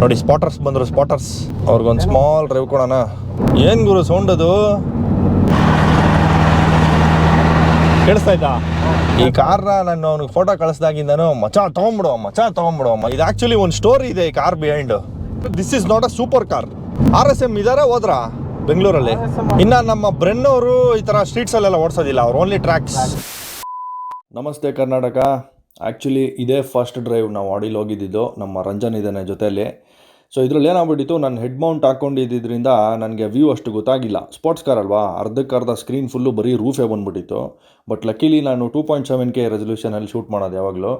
ನೋಡಿ ಸ್ಪಾಟರ್ಸ್ ಬಂದರು ಸ್ಪಾಟರ್ಸ್ ಅವ್ರಿಗೊಂದು ಸ್ಮಾಲ್ ಡ್ರೈವ್ ಕೊಡೋಣ. ಏನು ಗುರು ಸೌಂಡ್ ಅದು? ಕೇಳಿಸ್ತಾ ಇದ್ದ? ಈ ಕಾರ್ನ ನಾನು ಅವ್ನಿಗೆ ಫೋಟೋ ಕಳಿಸ್ದಾಗಿಂದನು ಮಚಾ ತೊಗೊಂಬಿಡು ಮಚಾ ತೊಗೊಂಬಿಡು ಇದು ಆ್ಯಕ್ಚುಲಿ ಒಂದು ಸ್ಟೋರಿ ಇದೆ ಈ car behind this is not a super car R S M ಇದಾರೆ ಹೋದ್ರ? ಬೆಂಗಳೂರಲ್ಲಿ. ಇನ್ನ ನಮ್ಮ ಬ್ರೆನ್ ಅವರು ಈ ಥರ ಸ್ಟ್ರೀಟ್ಸಲ್ಲೆಲ್ಲ ಓಡಿಸೋದಿಲ್ಲ ಅವ್ರು ಓನ್ಲಿ ಟ್ರ್ಯಾಕ್ಸ್ ನಮಸ್ತೆ ಕರ್ನಾಟಕ. ಆ್ಯಕ್ಚುಲಿ ಇದೇ ಫಸ್ಟ್ ಡ್ರೈವ್ ನಾವು ಆಡಿಲ್ ಹೋಗಿದ್ದಿದ್ದು, ನಮ್ಮ ರಂಜನ್ ಇದ್ದಾನೆ ಜೊತೆಯಲ್ಲಿ ಸೊ ಇದರಲ್ಲಿ ಏನಾಗ್ಬಿಟ್ಟಿತ್ತು, ನಾನು ಹೆಡ್ ಮೌಂಟ್ ಹಾಕ್ಕೊಂಡಿದ್ದರಿಂದ ನನಗೆ ವ್ಯೂ ಅಷ್ಟು ಗೊತ್ತಾಗಿಲ್ಲ. ಸ್ಪೋರ್ಟ್ಸ್ ಕಾರ್ ಅಲ್ವಾ? ಅರ್ಧಕ್ಕರ್ಧ ಸ್ಕ್ರೀನ್ ಫುಲ್ಲು ಬರೀ ರೂಫೇ ಬಂದ್ಬಿಟ್ಟಿತ್ತು. ಬಟ್ ಲಕ್ಕಿಲಿ ನಾನು ಟೂ ಪಾಯಿಂಟ್ ಸೆವೆನ್ ಕೆ ರೆಸೊಲ್ಯೂಷನಲ್ಲಿ ಶೂಟ್ ಮಾಡೋದು ಯಾವಾಗಲೂ.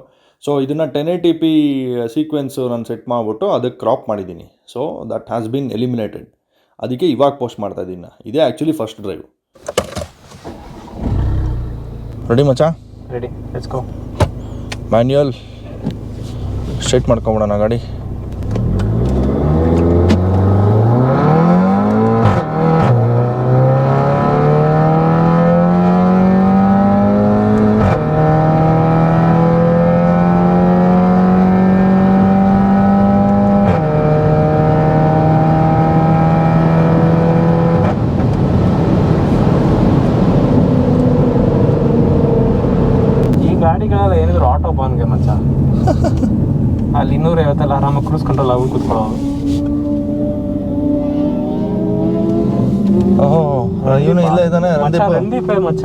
ಸೊ ಇದನ್ನು ten A T P sequence ನಾನು ಸೆಟ್ ಮಾಡಿಬಿಟ್ಟು ಅದಕ್ಕೆ ಕ್ರಾಪ್ ಮಾಡಿದ್ದೀನಿ. So that has been eliminated ಅದಕ್ಕೆ ಇವಾಗ ಪೋಸ್ಟ್ ಮಾಡ್ತಾ ಇದ್ದೀನಿ. ಇದೇ actually first drive ready ಮಚಾ ready let's go manual straight ಮಾಡ್ಕೊಂಬಿಡೋಣ ಗಾಡಿ ಈ ಗಾಡಿಗಳೆಲ್ಲ ಏನಿದ್ರು ಆಟೋ ಬಾನ್ಗೆ ಮಚ್ಚ ಅಲ್ಲಿ ಇನ್ನೂರ ಐವತ್ತೆಲ್ಲ ಆರಾಮಾಗಿ ಕ್ರೂಸ್ ಕಂಟ್ರೋಲ್ ಆಗಿ ಕೂತ್ಕೊಳ್ಳೋದು ಓಹೋ ಇವನು ಇಲ್ಲ ಇದ್ದಾನೆ ಮಚ್ಚ ರಂದೀಪ್. ರಂದೀಪೇ ಮಚ್ಚ.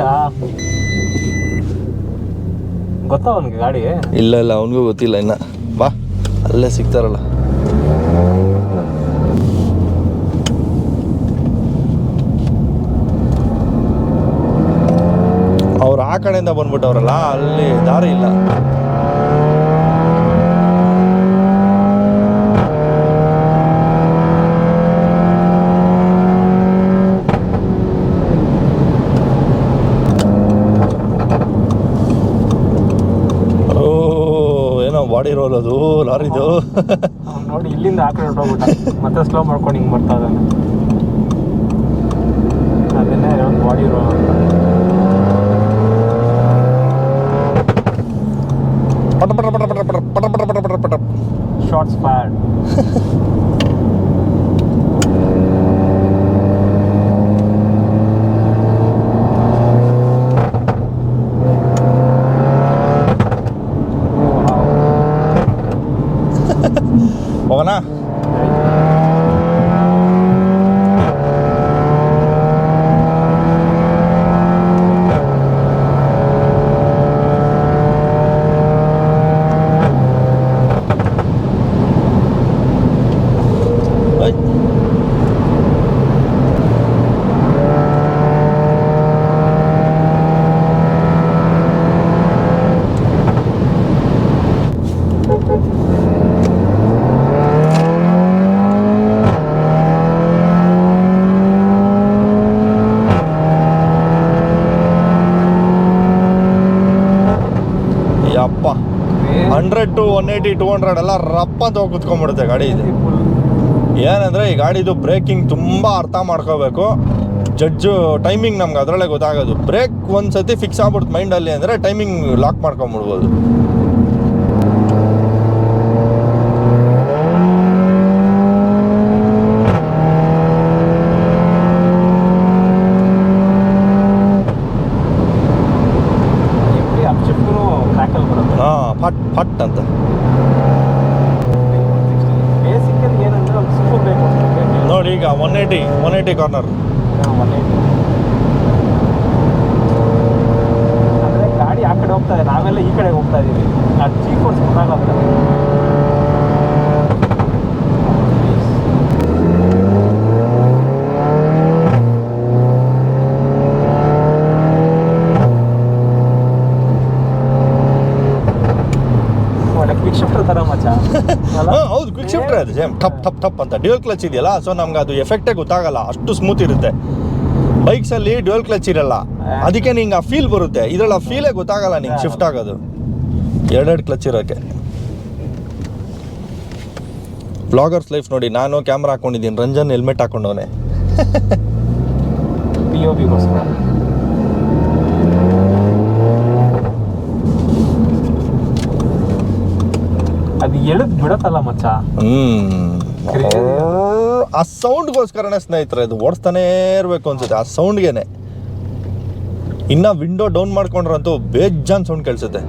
ಗೊತ್ತಾ ಅವನಿಗೆ ಗಾಡಿ? ಇಲ್ಲ ಇಲ್ಲ ಅವನಿಗೂ ಗೊತ್ತಿಲ್ಲ ಇನ್ನ. ಬಾ ಅಲ್ಲೇ ಸಿಗ್ತಾರಲ್ಲ. ಅವ್ರು ಆ ಕಡೆಯಿಂದ ಬಂದ್ಬಿಟ್ಟವ್ರಲ್ಲ ಅಲ್ಲಿ ದಾರಿ ಇಲ್ಲ ಓ ಅದು ಲಾರಿದು. ಅವ್ನು ನೋಡಿ ಇಲ್ಲಿಂದ ಆ ಕಡೆ ಹೊರಟೋಗ್ಬಿಟ್ಟ. ಮತ್ತೆ ಸ್ಲೋ ಮಾಡ್ಕೊಂಡು ಹಿಂಗೆ ಬರ್ತಾ ಇದ್ದಾನೆ. ಅದನ್ನೇ ಒಂದು ಬಾಡಿ ರೋ ಪಟ ಪಟ ಪಟ ಪಟ ಪಟ ಪಟ ಪಟ ಪಟ ಪಟ ಪಟ ಶಾರ್ಟ್ಸ್ ಫೈರ್ಡ್ ಹೋಗೋಣ ಐ. ಯಪ್ಪ hundred to one eighty to hundred ಎಲ್ಲ ರಪ್ಪ ಅಂತ ಹೋಗಿ ಕುತ್ಕೊಂಡ್ಬಿಡುತ್ತೆ ಗಾಡಿ ಇದು. ಏನಂದರೆ ಈ ಗಾಡಿದು ಬ್ರೇಕಿಂಗ್ ತುಂಬ ಅರ್ಥ ಮಾಡ್ಕೋಬೇಕು. ಜಡ್ಜು ಟೈಮಿಂಗ್ ನಮ್ಗೆ ಅದರಲ್ಲೇ ಗೊತ್ತಾಗೋದು. ಬ್ರೇಕ್ ಒಂದು ಸತಿ ಫಿಕ್ಸ್ ಆಗ್ಬಿಡ್ತು ಮೈಂಡಲ್ಲಿ ಅಂದರೆ ಟೈಮಿಂಗ್ ಲಾಕ್ ಮಾಡ್ಕೊಂಬಿಡ್ಬೋದು. ಹಾಂ ಫಟ್ ಫಟ್ ಅಂತ ಬೇಸಿಕಲಿ ಏನಂದ್ರೆ ಒಂದು ಸೂಪರ್ ಬೇಕು ನೋಡಿ ಈಗ one eighty one eighty corner ಅಂದರೆ ಗಾಡಿ ಆ ಕಡೆ ಹೋಗ್ತಾ ಇದೆ ನಾವೆಲ್ಲ ಈ ಕಡೆ ಹೋಗ್ತಾ ಇದೀವಿ ಆ ಜಿ ಫೋರ್ಸ್ ಗೊತ್ತಾಗಲ್ಲ ಒಳ್ಳೆ ಕ್ವಿಕ್ ಶಿಫ್ಟರ್ ಥರ ಮಚ್ಚ ಅಲ್ಲ? ಹಾಂ ಹೌದು ಅದು ಸೇಮ್ ಟಪ್ ಟಪ್ ಟಪ್ ಅಂತ. ಡ್ಯೂಯಲ್ ಕ್ಲಚ್ ಇದೆಯಲ್ಲ ಸೊ ನಮ್ಗೆ ಅದು ಎಫೆಕ್ಟೇ ಗೊತ್ತಾಗಲ್ಲ. ಅಷ್ಟು ಸ್ಮೂತ್ ಇರುತ್ತೆ. ಬೈಕ್ಸಲ್ಲಿ ಡ್ಯೂಯಲ್ ಕ್ಲಚ್ ಇರಲ್ಲ. ಅದಕ್ಕೆ ನಿಂಗೆ ಆ ಫೀಲ್ ಬರುತ್ತೆ. ಇದ್ರಲ್ಲಿ ಆ ಫೀಲೇ ಗೊತ್ತಾಗಲ್ಲ ನಿಂಗೆ ಶಿಫ್ಟ್ ಆಗೋದು. ಎರಡೆರಡು ಕ್ಲಚ್ ಇರೋಕ್ಕೆ ಬ್ಲಾಗರ್ಸ್ ಲೈಫ್ ನೋಡಿ, ನಾನು ಕ್ಯಾಮ್ರಾ ಹಾಕೊಂಡಿದ್ದೀನಿ. ರಂಜನ್ ಹೆಲ್ಮೆಟ್ ಹಾಕೊಂಡವನೇ. ಪಿ ಅದು ಎಳೆದು ಬಿಡತ್ತಲ್ಲ ಮಚ್ಚ. ಆ ಸೌಂಡ್ಗೋಸ್ಕರನೇ ಸ್ನೇಹಿತರೆ ಇದು ಓಡಿಸ್ತಾನೇ ಇರಬೇಕು ಅನ್ಸುತ್ತೆ ಆ ಸೌಂಡ್ಗೆನೆ ಇನ್ನ ವಿಂಡೋ ಡೌನ್ ಮಾಡ್ಕೊಂಡ್ರಂತೂ ಬೇಜಾನ್ ಸೌಂಡ್ ಕೇಳಿಸುತ್ತೆ.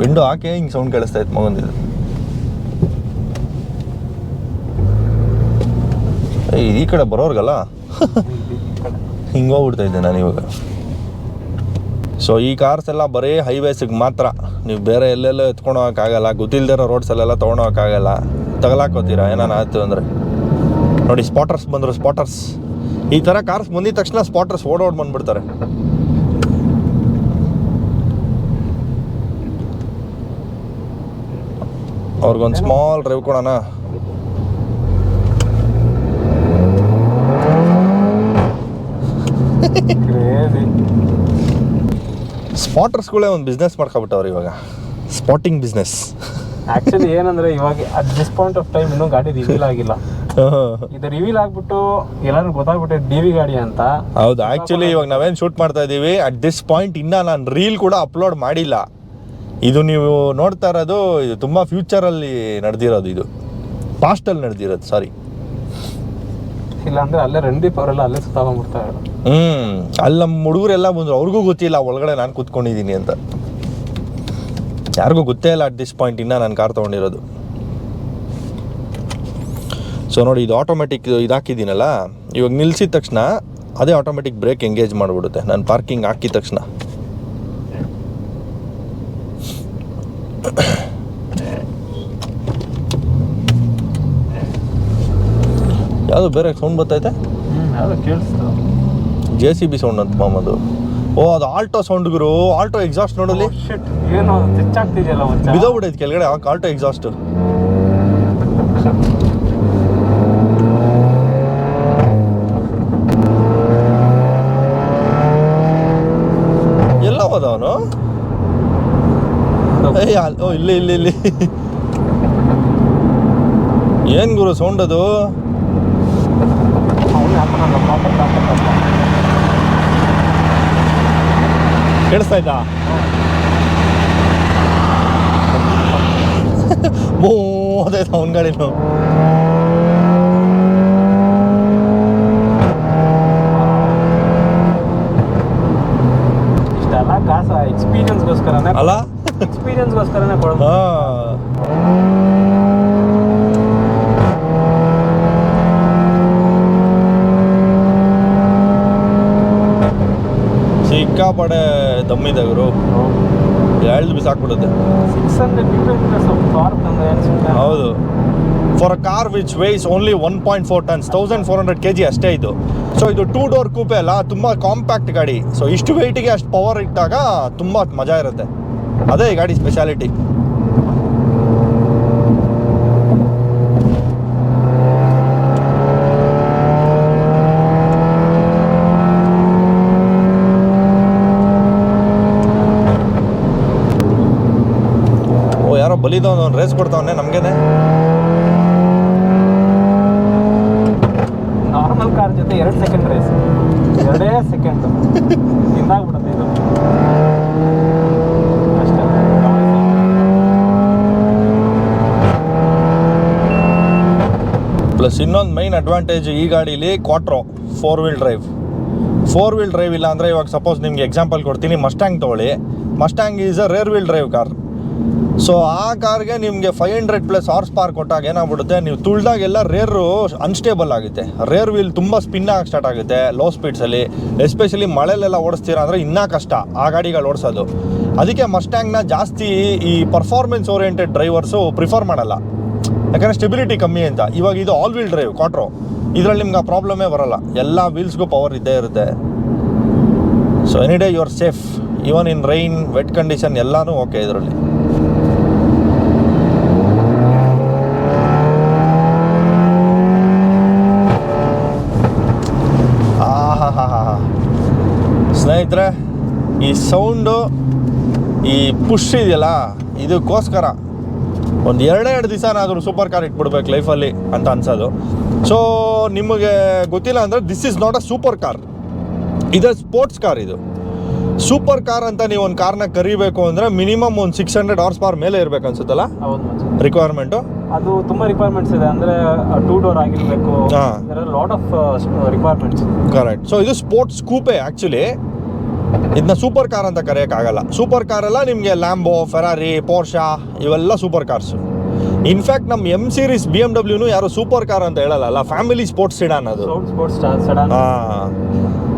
ವಿಂಡೋ ಹಾಕಿ ಹಿಂಗೆ ಸೌಂಡ್ ಕೇಳಿಸ್ತಾ ಇತ್ತು ಮಗಂದಿದ್ದು ಈ ಕಡೆ ಬರೋರ್ಗಲ್ಲ? ಹಿಂಗೆ ಹೋಗ್ಬಿಡ್ತಾ ಇದ್ದೆ ನಾನು ಇವಾಗ. ಸೊ ಈ ಕಾರ್ಸ್ ಎಲ್ಲ ಬರೀ ಹೈವೇಸಿಗೆ ಮಾತ್ರ. ನೀವು ಬೇರೆ ಎಲ್ಲೆಲ್ಲೋ ಎತ್ಕೊಂಡು ಹೋಗೋಕ್ಕಾಗಲ್ಲ ಗೊತ್ತಿಲ್ದಿರೋ ರೋಡ್ಸಲ್ಲೆಲ್ಲ ತೊಗೊಂಡೋಗಕ್ಕಾಗಲ್ಲ ತಗಲಾಕೋತೀರಾ? ಏನಾನ ಆಯ್ತು ಅಂದರೆ? ನೋಡಿ ಸ್ಪಾಟರ್ಸ್ ಬಂದರು ಸ್ಪಾಟರ್ಸ್ ಈ ಥರ ಕಾರ್ಸ್ ಬಂದಿದ ತಕ್ಷಣ ಸ್ಪಾಟರ್ಸ್ ಓಡೋಡ್ ಬಂದ್ಬಿಡ್ತಾರೆ. ಅವ್ರಿಗೊಂದು ಸ್ಮಾಲ್ ಡ್ರೈವ್ ಕೊಡೋಣ. ಸ್ಪಾಟರ್ಸ್ಗಳೇ ಒಂದು ಬಿಸ್ನೆಸ್ ಮಾಡ್ಕೊಬಿಟ್ಟವ್ರು ಇವಾಗ. ಸ್ಪಾಟಿಂಗ್ ಬಿಸ್ನೆಸ್ ಆಕ್ಚುಲಿ ಏನಂದ್ರೆ ಇವಾಗ at this point of time ಇನ್ನೂ ಗಾಡಿ ರಿವೀಲ್ ಆಗಿಲ್ಲ. ಇದು ರಿವೀಲ್ ಆಗ್ಬಿಟ್ಟು ಎಲ್ಲರೂ ಗೊತ್ತಾಗ್ಬಿಟ್ಟೆ ಡಿ ವಿ ಗಾಡಿ ಅಂತ. ಹೌದು ಆ್ಯಕ್ಚುಲಿ ಇವಾಗ ನಾವೇನು ಶೂಟ್ ಮಾಡ್ತಾ ಇದ್ದೀವಿ ಅಟ್ ದಿಸ್ ಪಾಯಿಂಟ್ ಇನ್ನೂ ನಾನು ರೀಲ್ ಕೂಡ ಅಪ್ಲೋಡ್ ಮಾಡಿಲ್ಲ. ಇದು ನೀವು ನೋಡ್ತಾ ಇರೋದು ಇದು ತುಂಬ ಫ್ಯೂಚರಲ್ಲಿ ನಡೆದಿರೋದು ಇದು. ಪಾಸ್ಟಲ್ಲಿ ನಡೆದಿರೋದು ಸಾರಿ ಇಲ್ಲ ಅಂದ್ರೆ ಅಲ್ಲೇ ರಣದೀಪ್ ಅವರೆಲ್ಲ ಅಲ್ಲೇ ಸುತ್ತಾಕೊಂಡ್ಬಿಡ್ತಾರೆ ಹ್ಮ್, ಅಲ್ಲಿ ನಮ್ಮ ಹುಡುಗರೆಲ್ಲ ಬಂದ್ರು. ಅವ್ರಿಗೂ ಗೊತ್ತಿಲ್ಲ, ಒಳಗಡೆ ನಾನು ಕೂತ್ಕೊಂಡಿದ್ದೀನಿ ಅಂತ. ಯಾರಿಗೂ ಗೊತ್ತೇ ಇಲ್ಲ ಅಟ್ ದಿಸ್ ಪಾಯಿಂಟ್ ಇನ್ನ ನಾನು ಕಾರ್ ತಗೊಂಡಿರೋದು. ಸೊ ನೋಡಿ, ಇದು ಆಟೋಮೆಟಿಕ್ ಇದಾಕಿದ್ದೀನಲ್ಲ. ಇವಾಗ ನಿಲ್ಸಿದ ತಕ್ಷಣ ಅದೇ ಆಟೋಮೆಟಿಕ್ ಬ್ರೇಕ್ ಎಂಗೇಜ್ ಮಾಡಿಬಿಡುತ್ತೆ. ನಾನು ಪಾರ್ಕಿಂಗ್ ಹಾಕಿದ ತಕ್ಷಣ. ಯಾವುದು ಬೇರೆ ಸೌಂಡ್ ಬರ್ತೈತೆ? ಹ್ಮ್ ಯಾವ್ದು ಕೇಳಿಸ್ತು. ಜೆ ಸಿ ಬಿ ಸೌಂಡ್ ಅಂತ ಮಾಮದು ಓ ಅದು ಆಲ್ಟೋ ಸೌಂಡ್ ಗುರು. ಆಲ್ಟೋ ಎಕ್ಸಾಸ್ಟ್ ನೋಡಲಿ ಏನು ಹೆಚ್ಚಾಗ್ತಿದೆಯಲ್ಲ ಕೆಳಗಡೆ ಆಲ್ಟೋ ಎಕ್ಸಾಸ್ಟ್ ಎಲ್ಲ ಹೋದ ಅವನು ಓ ಇಲ್ಲಿ ಇಲ್ಲಿ ಇಲ್ಲಿ. ಏನ್ ಗುರು ಸೌಂಡ್ ಅದು ಅವ್ನು ಹಾಕೋಣ ಪ್ರಾಪರ್ ಹಾಕೋಣ ಕೇಳಿಸ್ತಾ ಇದ್ದಾ? ಮೂವತ್ತೈದು ಅವನ ಗಾಡಿನು ಇಷ್ಟೆಲ್ಲ ಕಾಸ ಎಕ್ಸ್ಪೀರಿಯನ್ಸ್ಗೋಸ್ಕರನೇ ಅಲ್ಲ? ಎಕ್ಸ್ಪೀರಿಯನ್ಸ್ಗೋಸ್ಕರನೇ ಕೊಡೋದು ಹಾ ಸಿಕ್ಕಾಪಡೆ ದಮ್ಮಿದೆ ಗುರು ಎಳ್ದು ಬಿಸಾಕ್ಬಿಡುತ್ತೆ ಬಿಡುತ್ತೆ ಹಂಡ್ರೆಡ್ ಮೀಟರ್ ಆಫ್ ಟಾರ್ಕ್ ಅಂದ್ರೆ ಹೌದು. For a car which weighs only one point four tons thousand four hundred K G ಅಷ್ಟೇ ಇದು. ಸೊ ಇದು ಟೂ ಡೋರ್ ಕೂಪೆ ಅಲ್ಲ ತುಂಬ ಕಾಂಪ್ಯಾಕ್ಟ್ ಗಾಡಿ. ಸೊ ಇಷ್ಟು ವೆಯ್ಟಿಗೆ ಅಷ್ಟು ಪವರ್ ಇಟ್ಟಾಗ ತುಂಬ ಮಜಾ ಇರುತ್ತೆ. ಅದೇ ಈ ಗಾಡಿ ಸ್ಪೆಷಾಲಿಟಿ ಬಲಿದವನು ರೇಸ್ ಕೊಡ್ತಾವನೆ ನಮಗೇನೆ? ನಾರ್ಮಲ್ ಕಾರ್ ಜೊತೆ ಎರಡು ಸೆಕೆಂಡ್ ರೇಸ್ ಎರಡೇ ಸೆಕೆಂಡ್ ಹಿಂದಾಗ್ಬಿಡುತ್ತೆ ಇದು. ಅಷ್ಟೇ. ಪ್ಲಸ್ ಇನ್ನೊಂದು ಮೈನ್ ಅಡ್ವಾಂಟೇಜ್ ಈ ಗಾಡೀಲಿ quattro four wheel drive four wheel drive ಇಲ್ಲ ಅಂದರೆ ಇವಾಗ ಸಪೋಸ್ ನಿಮ್ಗೆ ಎಕ್ಸಾಂಪಲ್ ಕೊಡ್ತೀನಿ ಮಸ್ಟ್ಯಾಂಗ್ ತೊಗೊಳ್ಳಿ. Mustang is a rear wheel drive car so ಆ ಕಾರ್ಗೆ ನಿಮಗೆ ಫೈವ್ ಹಂಡ್ರೆಡ್ ಪ್ಲಸ್ ಹಾರ್ಸ್ ಪಾರ್ ಕೊಟ್ಟಾಗ ಏನಾಗ್ಬಿಡುತ್ತೆ? ನೀವು ತುಳ್ದಾಗೆಲ್ಲ ರೇರು ಅನ್ಸ್ಟೇಬಲ್ ಆಗುತ್ತೆ. ರೇರ್ ವೀಲ್ ತುಂಬ ಸ್ಪಿನ್ ಆಗಿ ಸ್ಟಾರ್ಟ್ ಆಗುತ್ತೆ ಲೋ ಸ್ಪೀಡ್ಸಲ್ಲಿ ಎಸ್ಪೆಷಲಿ ಮಳೆಲೆಲ್ಲ ಓಡಿಸ್ತೀರ ಅಂದರೆ ಇನ್ನೂ ಕಷ್ಟ ಆ ಗಾಡಿಗಳು ಓಡಿಸೋದು. ಅದಕ್ಕೆ ಮಸ್ಟ್ಯಾಂಗ್ನ ಜಾಸ್ತಿ ಈ ಪರ್ಫಾರ್ಮೆನ್ಸ್ ಓರಿಯೆಂಟೆಡ್ ಡ್ರೈವರ್ಸು ಪ್ರಿಫರ್ ಮಾಡಲ್ಲ. ಯಾಕಂದರೆ ಸ್ಟೆಬಿಲಿಟಿ ಕಮ್ಮಿ ಅಂತ. ಇವಾಗ ಇದು ಆಲ್ ವೀಲ್ ಡ್ರೈವ್ ಕ್ವಾಟ್ರೋ ಇದರಲ್ಲಿ ನಿಮ್ಗೆ ಆ ಪ್ರಾಬ್ಲಮೇ ಬರಲ್ಲ. ಎಲ್ಲ ವೀಲ್ಸ್ಗೂ ಪವರ್ ಇದ್ದೇ ಇರುತ್ತೆ. So any day you are safe even in rain wet condition ಎಲ್ಲನೂ ಓಕೆ ಇದರಲ್ಲಿ ಆಹಾಹಾಹಾ. ಸ್ನೇಹಿತರೆ ಈ ಸೌಂಡು ಈ ಪುಷ್ ಇದೆಯಲ್ಲ ಇದಕ್ಕೋಸ್ಕರ ಒಂದು ಎರಡೇ ಎರಡು ದಿವಸನಾದರೂ ಸೂಪರ್ ಕಾರ್ ಇಟ್ಬಿಡ್ಬೇಕು ಲೈಫಲ್ಲಿ ಅಂತ ಅನ್ಸೋದು. ಸೊ ನಿಮಗೆ ಗೊತ್ತಿಲ್ಲ ಅಂದರೆ this is not a super car ಇದು ಸ್ಪೋರ್ಟ್ಸ್ ಕಾರ್ ಇದು. ಸೂಪರ್ ಕಾರ್ ಅಂತ ನೀವು ಒಂದು ಕಾರ್ನ ಕರಿಬೇಕು ಅಂದರೆ ಮಿನಿಮಮ್ ಒಂದು ಸಿಕ್ಸ್ ಹಂಡ್ರೆಡ್ ಅವರ್ಸ್ ಪವರ್ ಮೇಲೆ ಇರಬೇಕು ಅನ್ಸುತ್ತಲ್ಲ? ರಿಕ್ವೈರ್ಮೆಂಟು ಅದು ತುಂಬ ರಿಕ್ವೈರ್ಮೆಂಟ್ಸ್ ಇದೆ ಅಂದ್ರೆ ಟೂ ಡೋರ್ ಆಗಿರಬೇಕು. ಹಾ. Lot of requirements correct so ಇದು ಸ್ಪೋರ್ಟ್ಸ್ ಕೂಪೆ ಆ್ಯಕ್ಚುಲಿ ಇದನ್ನ ಸೂಪರ್ ಕಾರ್ ಅಂತ ಕರೆಯೋಕ್ಕಾಗಲ್ಲ. ಸೂಪರ್ ಕಾರ್ ಎಲ್ಲ ನಿಮಗೆ ಲ್ಯಾಂಬೋ ಫೆರಾರಿ ಪೋರ್ಷಾ ಇವೆಲ್ಲ ಸೂಪರ್ ಕಾರ್ಸು ಇನ್ಫ್ಯಾಕ್ಟ್ ನಮ್ಮ ಎಂ ಸೀರೀಸ್ ಬಿ ಎಂ ಡಬ್ಲ್ಯೂನು ಯಾರು ಸೂಪರ್ ಕಾರ್ ಅಂತ ಹೇಳಲ್ಲ ಫ್ಯಾಮಿಲಿ ಸ್ಪೋರ್ಟ್ಸ್ ಸಿಡಾನ್ ಅದು.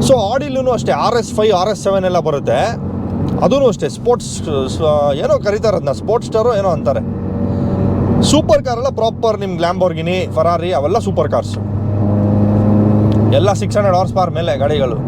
ಸೊ ಆಡಿಲೂ ಅಷ್ಟೇ R S five R S seven ಎಲ್ಲ ಬರುತ್ತೆ. ಅದೂ ಅಷ್ಟೇ ಸ್ಪೋರ್ಟ್ಸ್ ಏನೋ ಕರೀತಾರೆ ಅದನ್ನ ಸ್ಪೋರ್ಟ್ಸ್ ಸ್ಟಾರು ಏನೋ ಅಂತಾರೆ. ಸೂಪರ್ ಕಾರ್ ಎಲ್ಲ ಪ್ರಾಪರ್ ನಿಮ್ಗೆ ಲ್ಯಾಂಬೋರ್ಗಿನಿ ಫರಾರಿ ಅವೆಲ್ಲ ಸೂಪರ್ ಕಾರ್ಸ್ ಎಲ್ಲ ಸಿಕ್ಸ್ ಹಂಡ್ರೆಡ್ ಅವರ್ಸ್ ಪಾರ್ ಮೇಲೆ ಗಾಡಿಗಳು.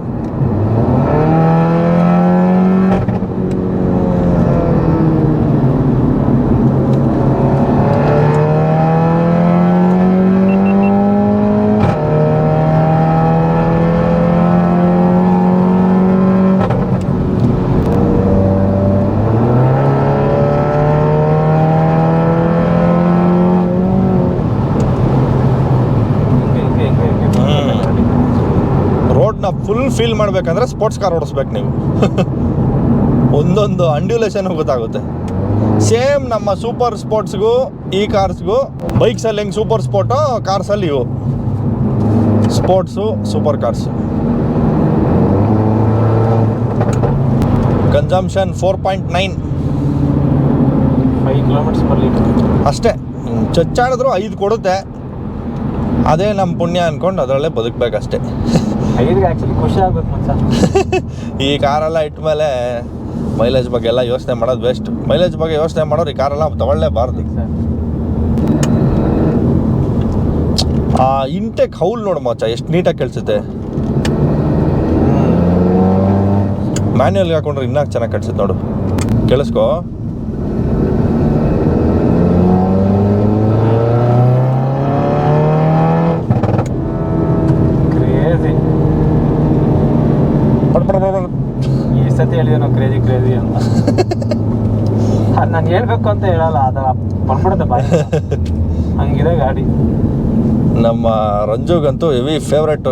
ಫುಲ್ ಮಾಡಬೇಕಂದ್ರೆ ಸ್ಪೋರ್ಟ್ಸ್ ಕಾರ್ ಓಡಿಸ್ಬೇಕು ನೀವು. ಒಂದೊಂದು ಅಂಡ್ಯುಲೇಷನ್ ಗೊತ್ತಾಗುತ್ತೆ. ಸೇಮ್ ನಮ್ಮ ಸೂಪರ್ ಸ್ಪೋರ್ಟ್ಸ್ಗೂ ಈ ಕಾರ್ಸ್ಗೂ ಬೈಕ್ಸಲ್ಲಿ ಹೆಂಗೆ ಸೂಪರ್ ಸ್ಪೋರ್ಟೋ ಕಾರ್ಸಲ್ಲಿ ಇವು. Sports super cars consumption four point nine five kilometres per litre ಅಷ್ಟೇ. ಚಚ್ಚಾಡಿದ್ರು ಐದು ಕೊಡುತ್ತೆ. ಅದೇ ನಮ್ಮ ಪುಣ್ಯ ಅಂದ್ಕೊಂಡು ಅದರಲ್ಲೇ ಬದುಕಬೇಕಷ್ಟೇ. ಖುಷಿ ಮಚ್ಚ. ಈ ಕಾರೆಲ್ಲ ಇಟ್ಮೇಲೆ ಮೈಲೇಜ್ ಬಗ್ಗೆ ಎಲ್ಲ ಯೋಚನೆ ಮಾಡೋದು ಬೆಸ್ಟ್ ಮೈಲೇಜ್ ಬಗ್ಗೆ ಯೋಚನೆ ಮಾಡೋರು ಈ ಕಾರೆಲ್ಲ ತಗೊಳ್ಳೇಬಾರ್ದು. ಆ ಇಂಟೆಕ್ ಹೌಲ್ ನೋಡು ಮಚ್ಚ ಎಷ್ಟು ನೀಟಾಗಿ ಕೇಳಿಸುತ್ತೆ. ಮ್ಯಾನ್ಯಲ್ಗೆ ಹಾಕೊಂಡ್ರೆ ಇನ್ನೂ ಚೆನ್ನಾಗಿ ಕಟ್ಸುತ್ತೆ ನೋಡು. ಕೇಳಿಸ್ಕೋ. ಹೇಳ್ಬೇಕು ಅಂತ ಹೇಳಲ್ಲ ಅದು ಬಂದ್ಬಿಡುತ್ತೆ ಬಾಯಿ. ಹಂಗಿದೆ ಗಾಡಿ. ನಮ್ಮ ರಂಜುಗಂತೂ ಹೆವಿ ಫೇವ್ರೆಟ್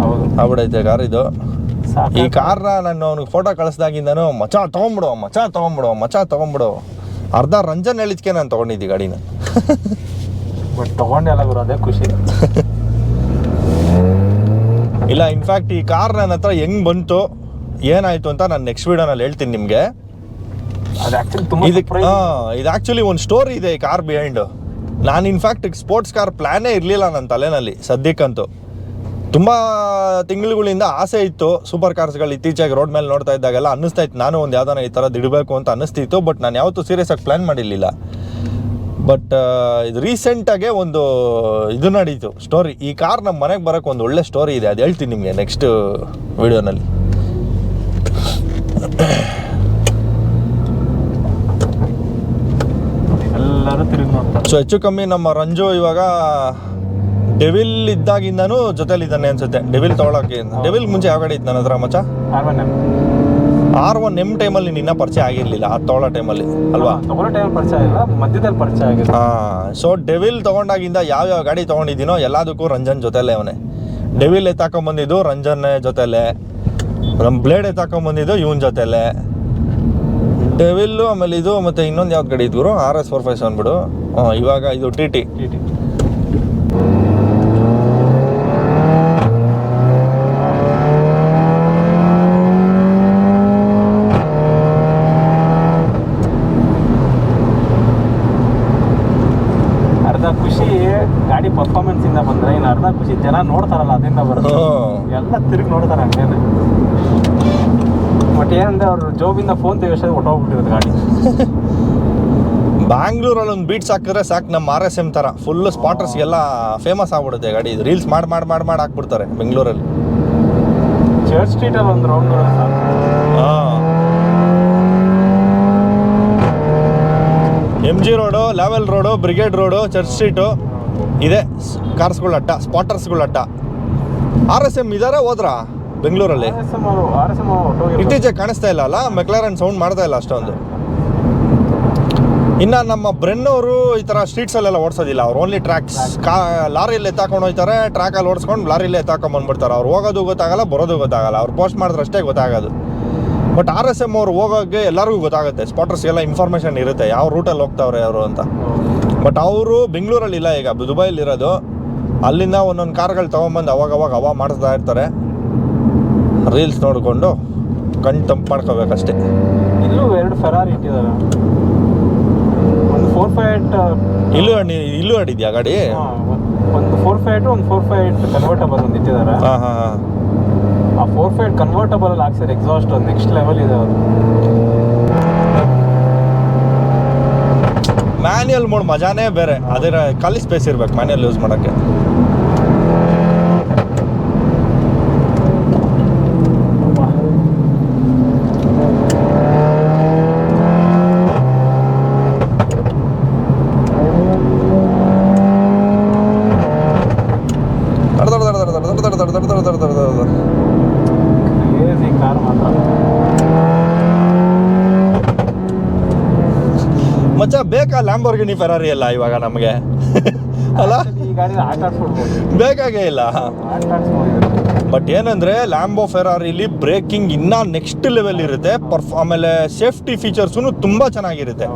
ಹೌದು. ಆಗ್ಬಿಡೈತೆ ಕಾರ್ ಇದು. ಈ ಕಾರ್ನ ನಾನು ಅವ್ನಿಗೆ ಫೋಟೋ ಕಳಿಸ್ದಾಗಿಂದನು ಮಚಾ ತೊಗೊಂಬಿಡು ಮಚಾ ತೊಗೊಂಬಿಡು ಮಚಾ ತೊಗೊಂಬಿಡು. ಅರ್ಧ ರಂಜನ್ ಹೇಳಿದ್ಕೆ ನಾನು ತೊಗೊಂಡಿದ್ದೆ ಗಾಡಿನ. ಬಟ್ ತಗೊಂಡೆಲ್ಲ ಗುರು ಅದೇ ಖುಷಿ. ಇಲ್ಲ ಇನ್ಫ್ಯಾಕ್ಟ್ ಈ ಕಾರ್ ನನ್ನ ಹತ್ರ ಹೆಂಗ್ ಬಂತು ಏನಾಯ್ತು ಅಂತ ನಾನು ನೆಕ್ಸ್ಟ್ ವಿಡಿಯೋನಲ್ಲಿ ಹೇಳ್ತೀನಿ ನಿಮಗೆ. ಇದಕ್ಕೆ. ಇದು ಆ್ಯಕ್ಚುಲಿ ಒಂದು ಸ್ಟೋರಿ ಇದೆ ಈ ಕಾರ್ ಬಿಹೈಂಡ್ ನಾನು ಇನ್ಫ್ಯಾಕ್ಟ್ ಸ್ಪೋರ್ಟ್ಸ್ ಕಾರ್ ಪ್ಲ್ಯಾನೇ ಇರಲಿಲ್ಲ ನನ್ನ ತಲೆನಲ್ಲಿ ಸದ್ಯಕ್ಕಂತೂ. ತುಂಬ ತಿಂಗಳುಗಳಿಂದ ಆಸೆ ಇತ್ತು ಸೂಪರ್ ಕಾರ್ಸ್ಗಳು ಇತ್ತೀಚೆಗೆ ರೋಡ್ ಮೇಲೆ ನೋಡ್ತಾ ಇದ್ದಾಗೆಲ್ಲ ಅನ್ನಿಸ್ತಾ ಇತ್ತು. ನಾನು ಒಂದು ಯಾವ್ದಾನ ಈ ಥರದ್ದು ಇಡಬೇಕು ಅಂತ ಅನ್ನಿಸ್ತಿತ್ತು ಬಟ್ ನಾನು ಯಾವತ್ತೂ ಸೀರಿಯಸ್ ಆಗಿ ಪ್ಲ್ಯಾನ್ ಮಾಡಿರಲಿಲ್ಲ. ಬಟ್ ಇದು ರೀಸೆಂಟಾಗೆ ಒಂದು ಇದು ನಡೀತು ಸ್ಟೋರಿ ಈ ಕಾರ್ ನಮ್ಮ ಮನೆಗೆ ಬರೋಕ್ಕೆ ಒಂದು ಒಳ್ಳೆ ಸ್ಟೋರಿ ಇದೆ. ಅದು ಹೇಳ್ತೀನಿ ನಿಮಗೆ ನೆಕ್ಸ್ಟ್ ವಿಡಿಯೋನಲ್ಲಿ ಎಲ್ಲರೂ ತಿರುಗಿ ನೋಡ್ತಾರೆ ಸೊ ಹೆಚ್ಚು ಕಮ್ಮಿ ನಮ್ಮ ರಂಜು ಇವಾಗ ಡೆವಿಲ್ ಇದ್ದಾಗಿಂದನೂ ಜೊತೆಲಿದ್ದಾನೆ ಅನ್ಸುತ್ತೆ. ಡೆವಿಲ್ ತೊಗೊಳಕ್ಕೆ ಡೆವಿಲ್ ಮುಂಚೆ ಯಾವ ಗಾಡಿ ಇತ್ತು ನನ್ನ ಹತ್ರ ಮಚ್ಚ? ಆರ್ ಒನ್ ಎಂ ಟೈಮಲ್ಲಿ ನಿನ್ನ ಪರಿಚಯ ಆಗಿರಲಿಲ್ಲ ಆ ತೊಗೊಳ್ಳೋ ಟೈಮಲ್ಲಿ ಅಲ್ವಾ? ತಗೊಳ್ಳೋ ಟೈಮ್ ಪರಿಚಯ ಇಲ್ಲ ಮಧ್ಯದಲ್ಲಿ ಪರಿಚಯ ಆಗಿದೆ ಹಾಂ ಸೊ ಡೆವಿಲ್ ತಗೊಂಡಾಗಿಂದ ಯಾವ ಯಾವ ಗಾಡಿ ತೊಗೊಂಡಿದ್ದೀನೋ ಎಲ್ಲದಕ್ಕೂ ರಂಜನ್ ಜೊತೆಲೇ ಅವನೇ. ಡೆವಿಲ್ ಎತ್ತಾಕೊಂಬಂದಿದ್ದು ರಂಜನ್ ಜೊತೆಲೆ. ನಮ್ಮ ಬ್ಲೇಡ್ ಎತ್ತಾಕೊಂಬಂದಿದ್ದು ಇವನ್ ಜೊತೆಲೆ. ಡೆವಿಲ್ಲು ಆಮೇಲೆ ಇದು ಮತ್ತು ಇನ್ನೊಂದು ಯಾವ್ದು ಗಾಡಿ ಇದ್ರು R S four five seven ಬಿಡು. ಹಾಂ ಇವಾಗ ಇದು ಟಿ ಟಿ ಅರ್ಧ ಖುಷಿ ಗಾಡಿ ಪರ್ಫಾರ್ಮೆನ್ಸ್ ಇಂದ ಬಂದ್ರೆ ಇನ್ನು ಅರ್ಧ ಖುಷಿ. ಜನ ನೋಡ್ತಾರಲ್ಲ ಅದರಿಂದ ಬರ್ತಾರೆ ಎಲ್ಲ ತಿರುಗಿ ನೋಡ್ತಾರೆ ಹಂಗೇನೆ ಬಟ್ ಏನಂದ್ರೆ ಅವ್ರು ಜೋಬಿಂದ ಫೋನ್ ತೆಗೆಸೋದು ಹೊಟ್ಟೋಗ್ಬಿಟ್ಟಿರೋದು ಗಾಡಿ. ಬ್ಯಾಂಗ್ಳೂರಲ್ಲಿ ಒಂದು ಬೀಟ್ಸ್ ಹಾಕಿದ್ರೆ ಸಾಕು ನಮ್ಮ ಆರ್ ಎಸ್ ಎಂ ಥರ ಫುಲ್ ಸ್ಪಾಟರ್ಸ್ಗೆಲ್ಲ ಫೇಮಸ್ ಆಗ್ಬಿಡುತ್ತೆ ಗಾಡಿ. ಇದು ರೀಲ್ಸ್ ಮಾಡಿ ಮಾಡಿ ಮಾಡಿ ಮಾಡಿ ಹಾಕ್ಬಿಡ್ತಾರೆ ಬೆಂಗಳೂರಲ್ಲಿ. ಚರ್ಚ್ ಸ್ಟ್ರೀಟಲ್ಲಿ ಒಂದು round M G road level road brigade road church street ಇದೆ. ಕಾರ್ಸ್ಗಳ ಅಡ್ಡ ಸ್ಪಾಟರ್ಸ್ಗಳ ಅಡ್ಡ. ಆರ್ ಎಸ್ ಎಂ ಇದಾರೆ ಹೋದ್ರಾ? ಬೆಂಗಳೂರಲ್ಲಿ? ಇತ್ತೀಚೆಗೆ ಕಾಣಿಸ್ತಾ ಇಲ್ಲ ಅಲ್ಲ? ಮೆಕ್ಲಾರನ್ ಸೌಂಡ್ ಮಾಡ್ತಾ ಇಲ್ಲ ಅಷ್ಟೊಂದು ಇನ್ನು ನಮ್ಮ ಬ್ರೆನ್ ಅವರು ಈ ಥರ ಸ್ಟ್ರೀಟ್ಸಲ್ಲೆಲ್ಲ ಓಡಿಸೋದಿಲ್ಲ. ಅವ್ರು ಓನ್ಲಿ ಟ್ರ್ಯಾಕ್ಸ್ ಕಾ ಲಾರಿಯಲ್ಲಿ ಎತ್ತಾಕೊಂಡು ಹೋಗ್ತಾರೆ ಟ್ರ್ಯಾಕಲ್ಲಿ ಓಡಿಸ್ಕೊಂಡು ಲಾರಿಯಲ್ಲಿ ಎತ್ತಾಕೊಂಡು ಬಂದ್ಬಿಡ್ತಾರೆ. ಅವ್ರು ಹೋಗೋದು ಗೊತ್ತಾಗಲ್ಲ ಬರೋದು ಗೊತ್ತಾಗಲ್ಲ. ಅವ್ರು ಪೋಸ್ಟ್ ಮಾಡಿದ್ರೆ ಅಷ್ಟೇ ಗೊತ್ತಾಗೋದು. ಬಟ್ ಆರ್ ಎಸ್ ಎಂ ಅವ್ರು ಹೋಗೋಕ್ಕೆ ಎಲ್ಲರಿಗೂ ಗೊತ್ತಾಗುತ್ತೆ. ಸ್ಪಾಟರ್ಸ್ಗೆಲ್ಲ ಇನ್ಫಾರ್ಮೇಷನ್ ಇರುತ್ತೆ. ಯಾವ ರೂಟಲ್ಲಿ ಹೋಗ್ತಾವ್ರೆ ಅವರು ಅಂತ. ಬಟ್ ಅವರು ಬೆಂಗಳೂರಲ್ಲಿ ಇಲ್ಲ ಈಗ. ದುಬೈಲಿ ಇರೋದು ಅಲ್ಲಿಂದ ಒಂದೊಂದು ಕಾರ್ಗಳು ತೊಗೊಂಬಂದು ಅವಾಗ ಅವಾಗ ಹವಾ ಮಾಡಿಸ್ತಾ ಇರ್ತಾರೆ. ರೀಲ್ಸ್ ನೋಡಿಕೊಂಡು ಕಣ್ ತಂಪು ಮಾಡ್ಕೋಬೇಕಷ್ಟೇ. ಇಲ್ಲೂ ಎರಡು ಫೆರಾರಿ ಇಟ್ಟಿದ್ದಾರೆ ಒಂದು ಫೋರ್ ಫೈವ್ ಏಟ್ ಇಲ್ಲೂ ಅಡಿ- ಇಲ್ಲೂ ಅಡಿದ್ಯಾ ಗಾಡಿ? ಒಂದು ಫೋರ್ ಫೈವ್ ಏಟ್ ಒಂದು ಫೋರ್ ಫೈವ್ ಏಟ್ ಕನ್ವರ್ಟಬಲ್ ಒಂದು ಇಟ್ಟಿದ್ದಾರೆ ಹಾಂ ಹಾಂ ಹಾಂ. ಆ ಫೋರ್ ಫೈವ್ ಕನ್ವರ್ಟಬಲ್ ಅಲ್ಲಿ ಹಾಕ್ಸಿದ್ರೆ ಎಕ್ಸಾಸ್ಟ್ ಒಂದು ನೆಕ್ಸ್ಟ್ ಲೆವೆಲ್ ಇದೆ ಅದು. ಮ್ಯಾನ್ಯಲ್ ಮೋಡ್ ಮಜಾನೇ ಬೇರೆ. ಅದರ ಖಾಲಿ ಸ್ಪೇಸ್ ಇರ್ಬೇಕು ಮ್ಯಾನ್ಯಲ್ ಯೂಸ್ ಮಾಡೋಕ್ಕೆ. ತಡ ತಡ ತಡ ತಡ ತಡ ತಡ ಮಚ್ಚ ಬೇಕಾ ಲ್ಯಾಂಬೋರ್ಗಿನಿ ಫೆರಾರಿ ಅಲ್ಲ ಇವಾಗ ನಮಗೆ? ಅಲ್ಲ? ಬೇಕಾಗೇ ಇಲ್ಲ. ಬಟ್ ಏನಂದ್ರೆ ಲ್ಯಾಂಬೋ ಫೆರಾರಿಲಿ ಬ್ರೇಕಿಂಗ್ ಇನ್ನ ನೆಕ್ಸ್ಟ್ ಲೆವೆಲ್ ಇರುತ್ತೆ. ಆಮೇಲೆ ಸೇಫ್ಟಿ ಫೀಚರ್ಸ್ ತುಂಬಾ ಚೆನ್ನಾಗಿರುತ್ತೆ.